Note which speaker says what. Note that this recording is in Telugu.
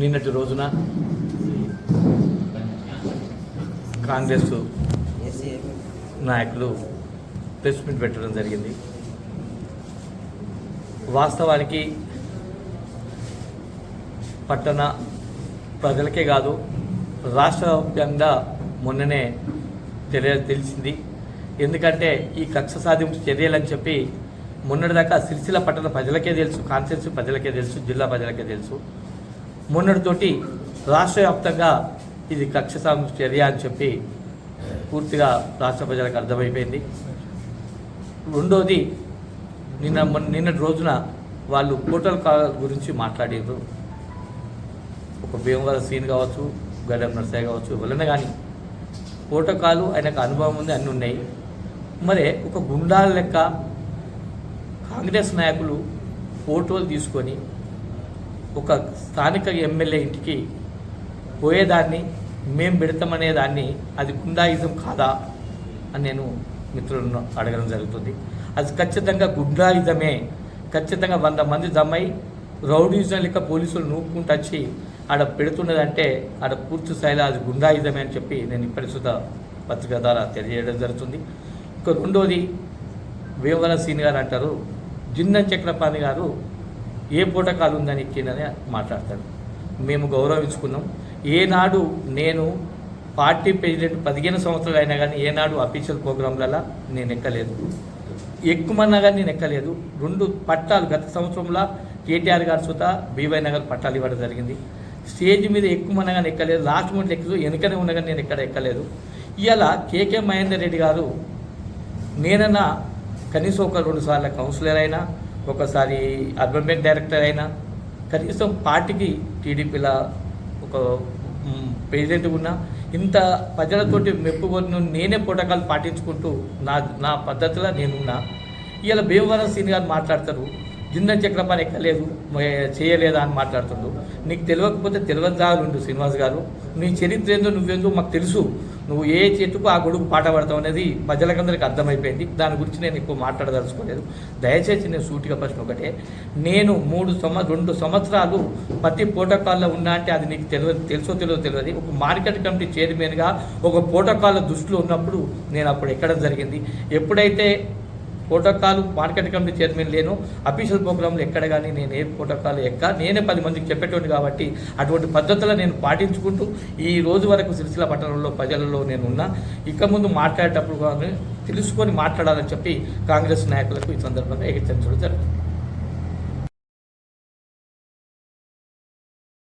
Speaker 1: నిన్నటి రోజున కాంగ్రెస్ నాయకులు ప్రెస్ మీట్ పెట్టడం జరిగింది. వాస్తవానికి పట్టణ ప్రజలకే కాదు రాష్ట్ర వ్యాప్తంగా మొన్ననే తెలియ తెలిసింది. ఎందుకంటే ఈ కక్ష సాధింపు చర్యలని చెప్పి మొన్నటిదాకా సిరిసిల్ల పట్టణ ప్రజలకే తెలుసు కాన్సెన్స్ ప్రజలకే తెలుసు జిల్లా ప్రజలకే తెలుసు. మొన్నటితోటి రాష్ట్ర వ్యాప్తంగా ఇది కక్ష చర్య అని చెప్పి పూర్తిగా రాష్ట్ర ప్రజలకు అర్థమైపోయింది. రెండోది నిన్న నిన్నటి రోజున వాళ్ళు పోర్టల్ కాల్ గురించి మాట్లాడారు ఒక భీమవర సీన్ కావచ్చు గడ్డం నర్సయ్య కావచ్చు ఎవరైనా కానీ పోటకాలు ఆయనకు అనుభవం ఉంది అన్నీ ఉన్నాయి. మరి ఒక గుండాల లెక్క కాంగ్రెస్ నాయకులు ఫోటోలు తీసుకొని ఒక స్థానిక ఎమ్మెల్యే ఇంటికి పోయేదాన్ని మేం పెడతామనే దాన్ని అది గుండాయిజం కాదా అని నేను మిత్రులను అడగడం జరుగుతుంది. అది ఖచ్చితంగా గుండాయిజమే. ఖచ్చితంగా వంద మంది జమ్మై రౌడీజం లెక్క పోలీసులు నూపుకుంటూ వచ్చి ఆడ పెడుతున్నదంటే ఆడ పూర్తి స్థాయిలో అది గుండాయిజమే అని చెప్పి నేను ఇప్పటి పత్రిక ద్వారా తెలియజేయడం జరుగుతుంది. ఇంకా రెండోది వేమవర సీని గారు అంటారు జిన్నన్ చక్రపాణి గారు ఏ పూటకాలు ఉందని ఎక్కిందని మాట్లాడతాడు. మేము గౌరవించుకున్నాం. ఏనాడు నేను పార్టీ ప్రెసిడెంట్ పదిహేను సంవత్సరాలు అయినా కానీ ఏనాడు అఫీషియల్ ప్రోగ్రాంలలో నేను ఎక్కలేదు. ఎక్కుమన్నా కానీ నేను ఎక్కలేదు. రెండు పట్టాలు గత సంవత్సరంలో కేటీఆర్ గారు సుత బీవై నగర్ పట్టాలు ఇవ్వడం జరిగింది. స్టేజ్ మీద ఎక్కుమన్నా కానీ ఎక్కలేదు. లాస్ట్ మూమెంట్ ఎక్కువ వెనుకనే ఉన్నా కానీ నేను ఎక్కడ ఎక్కలేదు. ఇవాళ కేకే మహేందర్ రెడ్డి గారు నేనన్నా కనీసం ఒక రెండు సార్లు కౌన్సిలర్ అయినా ఒకసారి అర్బన్ బ్యాంక్ డైరెక్టర్ అయినా కనీసం పార్టీకి టీడీపీలా ఒక ప్రెసిడెంట్ ఉన్నా ఇంత ప్రజలతోటి మెప్పు మెప్పుకొని నేనే పోటకాలు పాటించుకుంటూ నా నా పద్ధతిలో నేనున్నా. ఇవాళ భీమవరం సీని గారు మాట్లాడతారు జిందన్ చక్రపాణి ఎక్కలేదు చేయలేదా అని మాట్లాడుతుండు నీకు తెలియకపోతే తెలియని జాగుండు శ్రీనివాస్ గారు. నీ చరిత్ర ఏందో నువ్వేందో మాకు తెలుసు. నువ్వు ఏ చెట్టుకు ఆ గొడుగు పాట పడతావు అనేది ప్రజలకందరికీ అర్థమైపోయింది. దాని గురించి నేను ఎక్కువ మాట్లాడదలుచుకోలేదు. దయచేసి నేను సూటిగా ప్రశ్న ఒకటే. నేను మూడు సంవ రెండు సంవత్సరాలు ప్రతి ప్రోటోకాల్లో ఉన్నా అంటే అది నీకు తెలియదు తెలుసో తెలియదో తెలియదు. ఒక మార్కెట్ కమిటీ చైర్మన్గా ఒక ప్రోటోకాల్ దృష్టిలో ఉన్నప్పుడు నేను అప్పుడు ఎక్కడం జరిగింది. ఎప్పుడైతే ప్రోటోకాల్ మార్కెట్ కమిటీ చైర్మన్ లేను. అఫీషియల్ ప్రోగ్రాంలు ఎక్కడ కానీ నేను ఏ ప్రోటోకాల్ ఎక్క నేనే పది మందికి చెప్పేటోని కాబట్టి అటువంటి పద్ధతులు నేను పాటించుకుంటూ ఈ రోజు వరకు సిరిసిల్ల పట్టణంలో ప్రజలలో నేను ఉన్నా. ఇక ముందు మాట్లాడేటప్పుడు కానీ తెలుసుకొని మాట్లాడాలని చెప్పి కాంగ్రెస్ నాయకులకు ఈ సందర్భంగా హెచ్చరించడం జరుగుతుంది.